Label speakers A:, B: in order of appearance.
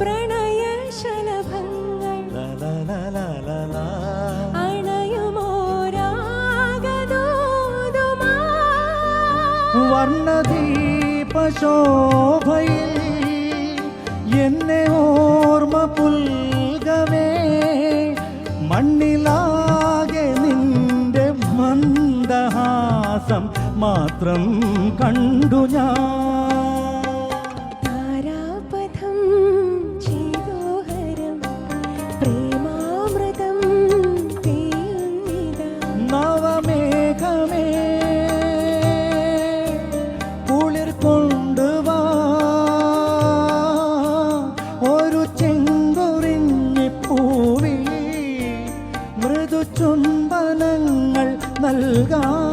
A: പ്രണയശലഭങ്ങൾ എന്നെ ഓർമ്മ പുൽകവേ. മണ്ണിലാകെ നിന്റെ മന്ദഹാസം മാത്രം കണ്ടു. ചുംബനങ്ങൾ നൽകാം